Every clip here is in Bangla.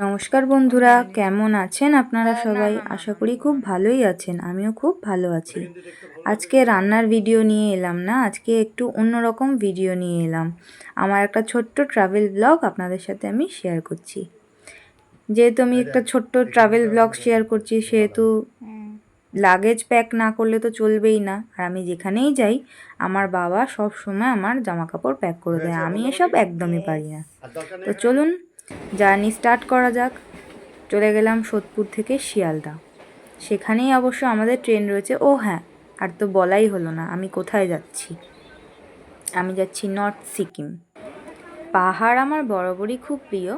নমস্কার বন্ধুরা কেমন আছেন আপনারা সবাই? আশা করি খুব ভালোই আছেন আমিও খুব ভালো আছি। আজকে রান্নার ভিডিও নিয়ে এলাম না আজকে একটু অন্যরকম ভিডিও নিয়ে এলাম। আমার একটা ছোট্ট ট্রাভেল ব্লগ আপনাদের সাথে আমি শেয়ার করছি। যেহেতু আমি একটা ছোট্ট ট্রাভেল ব্লগ শেয়ার করছি সেহেতু লাগেজ প্যাক না করলে তো চলবেই না। আর আমি যেখানেই যাই আমার বাবা সব সময় আমার জামা কাপড় প্যাক করে দেয় আমি এসব একদমই পারি না। তো চলুন জার্নি স্টার্ট করা যাক। চলে গেলাম সোদপুর থেকে শিয়ালদা। সেখানেই অবশ্য আমাদের ট্রেন রয়েছে। ও হ্যাঁ আর তো বলাই হলো না, আমি কোথায় যাচ্ছি? আমি যাচ্ছি নর্থ সিকিম। পাহাড় আমার বরাবরই খুব প্রিয়।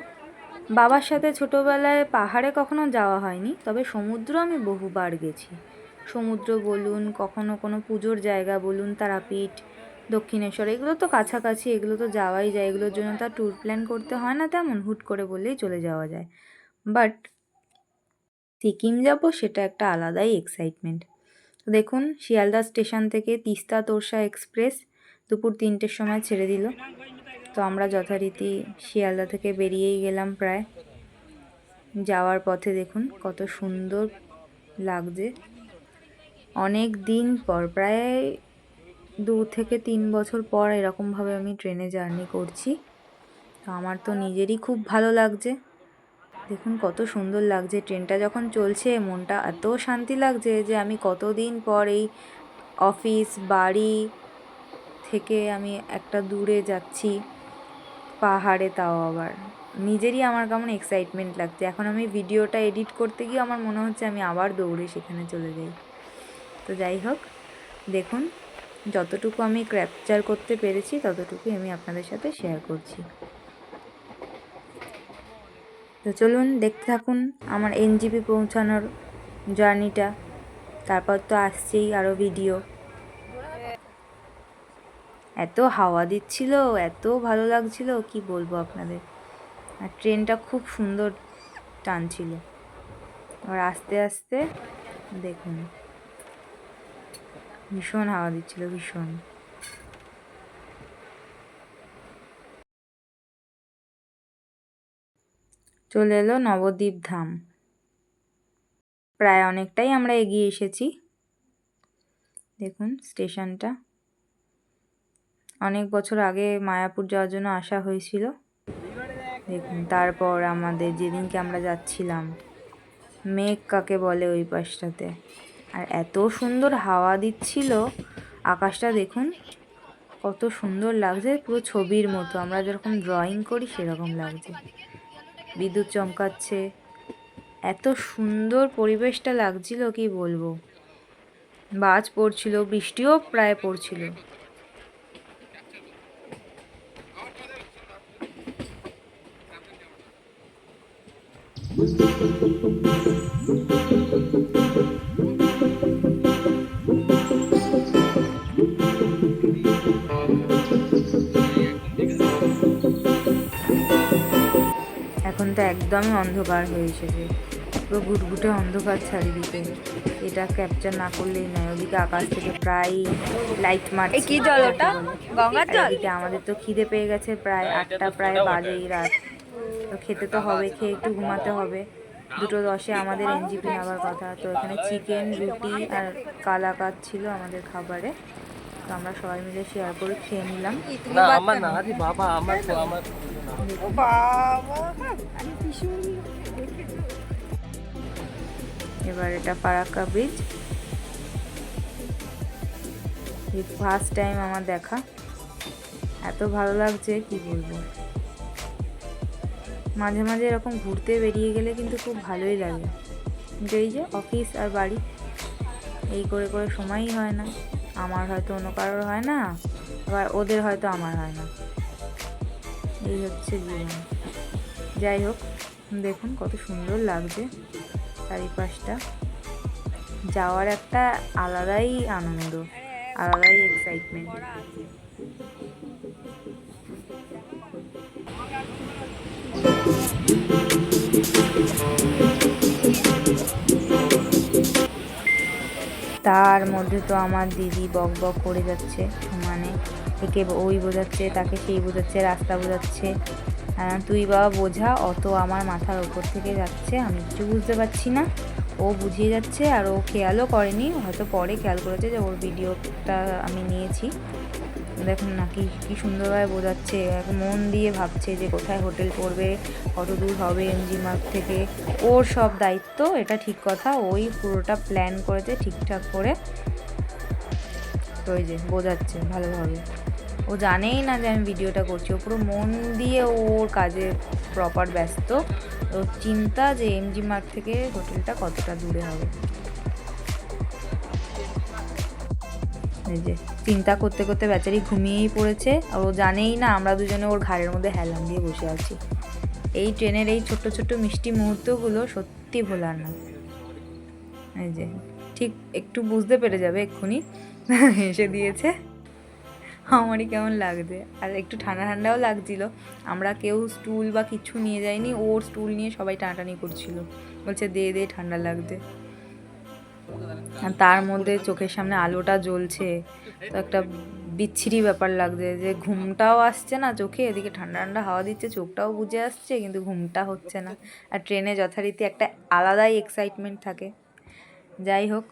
বাবার সাথে ছোটোবেলায় পাহাড়ে কখনো যাওয়া হয়নি, তবে সমুদ্র আমি বহুবার গেছি। সমুদ্র বলুন, কখনো কোনো পুজোর জায়গা বলুন, তারাপীঠ দক্ষিণেশ্বর, এগুলো তো কাছাকাছি, এগুলো তো যাওয়াই যায়, এগুলোর জন্য তো ট্যুর প্ল্যান করতে হয় না তেমন, হুট করে বললেই চলে যাওয়া যায়। বাট সিকিম যাব সেটা একটা আলাদাই এক্সাইটমেন্ট তো দেখুন, শিয়ালদা স্টেশন থেকে তিস্তা তোরসা এক্সপ্রেস দুপুর তিনটের সময় ছেড়ে দিল। তো আমরা যথারীতি শিয়ালদা থেকে বেরিয়েই গেলাম প্রায়। যাওয়ার পথে দেখুন, কত সুন্দর লাগছে। অনেক দিন পর, প্রায় দু থেকে তিন বছর পর এরকমভাবে আমি ট্রেনে জার্নি করছি। তো আমার তো নিজেরই খুব ভালো লাগছে। দেখুন কত সুন্দর লাগছে। ট্রেনটা যখন চলছে, মনটা এত শান্তি লাগছে যে আমি কতদিন পর এই অফিস বাড়ি থেকে আমি একটা দূরে যাচ্ছি, পাহাড়ে তাও আবার। নিজেরই আমার কেমন এক্সাইটমেন্ট লাগছে। এখন আমি ভিডিওটা এডিট করতে গিয়ে আমার মনে হচ্ছে আমি আবার দৌড়ে সেখানে চলে যাই। তো যাই হোক, দেখুন যতটুকু আমি ক্যাপচার করতে পেরেছি, ততটুকুই আমি আপনাদের সাথে শেয়ার করছি। তো চলুন দেখতে থাকুন আমার এনজিপি পৌঁছানোর জার্নিটা তারপর তো আসছেই আরও ভিডিও এত হাওয়া দিচ্ছিল, এত ভালো লাগছিল, কি বলব আপনাদের? আর ট্রেনটা খুব সুন্দর টানছিল। আর আস্তে আস্তে দেখুন। ভীষণ হাওয়া দিচ্ছিল, ভীষণ। চলে এলো নবদ্বীপ ধাম। প্রায় অনেকটাই আমরা এগিয়ে এসেছি। দেখুন স্টেশনটা। অনেক বছর আগে মায়াপুর যাওয়ার জন্য আসা হয়েছিল। দেখুন, তারপর আমাদের যেদিনকে আমরা যাচ্ছিলাম, মেঘ কাকে বলে ওই পাশটাতে। আর এত সুন্দর হাওয়া দিচ্ছিল। আকাশটা দেখুন, কত সুন্দর লাগছে, পুরো ছবির মতো। আমরা যেরকম ড্রয়িং করি, সেরকম লাগছে। বিদ্যুৎ চমকাচ্ছে। এত সুন্দর পরিবেশটা লাগছিল, কি বলব? বাজ পড়ছিল, বৃষ্টিও প্রায় পড়ছিল। এখন তো একদমই অন্ধকার হয়ে এসেছে। পুরো ঘুটঘুটে অন্ধকার চারিদিকে। এটা ক্যাপচার না করলেই নয়। ওদিকে আকাশ থেকে প্রায় লাইট মারছে। কি জল ওটা? গঙ্গার জল? আমাদের তো খিদে পেয়ে গেছে। প্রায় আটটা প্রায় বাজেই রাত। তো খেতে তো হবে খেয়ে একটু ঘুমাতে হবে। দুটো দশে আমাদের এনজিপি নেওয়ার কথা। তো এখানে চিকেন রুটি আর কালাকাত ছিল আমাদের খাবারে। তো আমরা সবাই মিলে শেয়ার করে খেয়ে নিলাম। না আমার না আরে বাবা আমার তো আমার এবার এটা ফারাক্কা ব্রিজ ফার্স্ট টাইম আমার দেখা। এত ভালো লাগছে কি বলব? মাঝে মাঝে এরকম ঘুরতে বেরিয়ে গেলে কিন্তু খুব ভালোই লাগে। কিন্তু এই যে অফিস আর বাড়ি এই করে করে সময়ই হয় না। আমার হয়তো অন্য কারোর হয় না, আবার ওদের হয়তো আমার হয় না। এই হচ্ছে জীবন। যাই হোক, দেখুন কত সুন্দর লাগছে চারিপাশটা। যাওয়ার একটা আলাদাই আনন্দ, আলাদাই এক্সাইটমেন্ট তার মধ্যে তো আমার দিদি বক বক করে যাচ্ছে মানে একে ওই বোঝাচ্ছে, তাকে সেই বোঝাচ্ছে, রাস্তা বোঝাচ্ছে। তুই বাবা বোঝা, অত আমার মাথার ওপর থেকে যাচ্ছে, আমি কিছু বুঝতে পারছি না। ও বুঝিয়ে যাচ্ছে আর ও খেয়ালও করেনি, হয়তো পরে খেয়াল করেছে যে ওর ভিডিওটা আমি নিয়েছি। দেখুন না কি কি সুন্দরভাবে বোঝাচ্ছে মন দিয়ে ভাবছে যে কোথায় হোটেল করবে, কত দূর হবে এমজি মার্গ থেকে। ওর সব দায়িত্ব, এটা ঠিক কথা, ওই পুরোটা প্ল্যান করেছে ঠিকঠাক করে। তো ওই যে, বোঝাচ্ছে ভালোভাবে। ও জানেই না যে আমি ভিডিওটা করছি। ও পুরো মন দিয়ে ওর কাজে প্রপার ব্যস্ত। ওর চিন্তা যে এমজি মার্গ থেকে হোটেলটা কতটা দূরে হবে। এই যে, চিন্তা করতে করতে বেচারি ঘুমিয়েই পড়েছে। আর ও জানেই না আমরা দুজনে ওর ঘাড়ের মধ্যে হেলান দিয়ে বসে আছি। এই ট্রেনের এই ছোট্ট ছোট্ট মিষ্টি মুহূর্তগুলো সত্যি ভোলার না। এই যে, ঠিক একটু বুঝতে পেরে যাবে এক্ষুনি। হেসে দিয়েছে। আমারই কেমন লাগছে। আর একটু ঠান্ডা ঠান্ডাও লাগছিল। আমরা কেউ স্টুল বা কিছু নিয়ে যাইনি, ওর স্টুল নিয়ে সবাই টানাটানি করছিল। বলছে, দে দে, ঠান্ডা লাগছে। আর তার মধ্যে চোখের সামনে আলোটা জ্বলছে। তো একটা বিচ্ছিরি ব্যাপার লাগছে যে ঘুমটাও আসছে না চোখে, এদিকে ঠান্ডা ঠান্ডা হাওয়া দিচ্ছে, চোখটাও বুঝে আসছে, কিন্তু ঘুমটা হচ্ছে না। আর ট্রেনে যথারীতি একটা আলাদাই এক্সাইটমেন্ট থাকে। যাই হোক।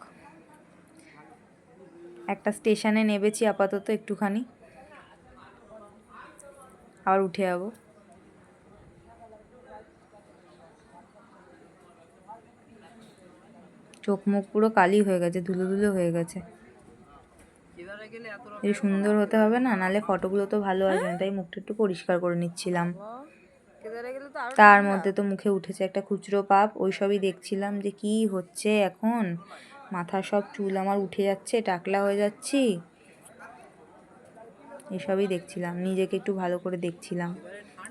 একটা স্টেশনে নেবেছি আপাতত একটুখানি। আবার উঠে যাব। চোখ মুখ পুরো কালি হয়ে গেছে ধুলো ধুলো হয়ে গেছে। এই সুন্দর হতে হবে না নালে ফটোগুলো তো ভালো আসবে না তাই মুখটা একটু পরিষ্কার করে নিচ্ছিলাম। তার মধ্যে তো মুখে উঠেছে একটা খুচরো পাপ ওই সবই দেখছিলাম যে কি হচ্ছে এখন। মাথার সব চুল আমার উঠে যাচ্ছে, টাকলা হয়ে যাচ্ছি। এসবই দেখছিলাম, নিজেকে একটু ভালো করে দেখছিলাম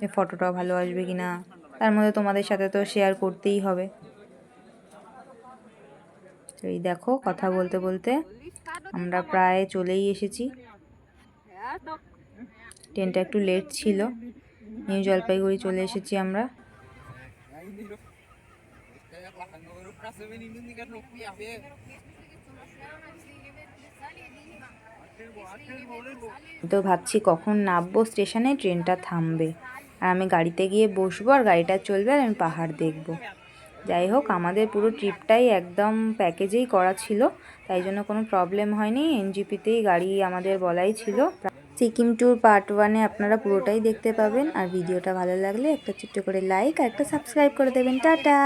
যে ফটোটাও ভালো আসবে কি না তার মধ্যে তোমাদের সাথে তো শেয়ার করতেই হবে। এই দেখো, কথা বলতে বলতে আমরা প্রায় চলেই এসেছি। ট্রেনটা একটু লেট ছিল, নিউ জলপাইগুড়ি চলে এসেছি আমরা। তো ভাবছি কখন নামবো স্টেশনে, ট্রেনটা থামবে। আর আমি গাড়িতে গিয়ে বসবো আর গাড়িটা চলবে আর আমি পাহাড় দেখব। যাই হোক, আমাদের পুরো ট্রিপটাই একদম প্যাকেজেই করা ছিল, তাই জন্য কোনো প্রবলেম হয়নি। এনজিপিতেই গাড়ি আমাদের বলাই ছিল। সিকিম ট্যুর পার্ট ওয়ানে আপনারা পুরোটাই দেখতে পাবেন। আর ভিডিওটা ভালো লাগলে একটা ছোট্ট করে লাইক আর একটা সাবস্ক্রাইব করে দেবেন। টাটা!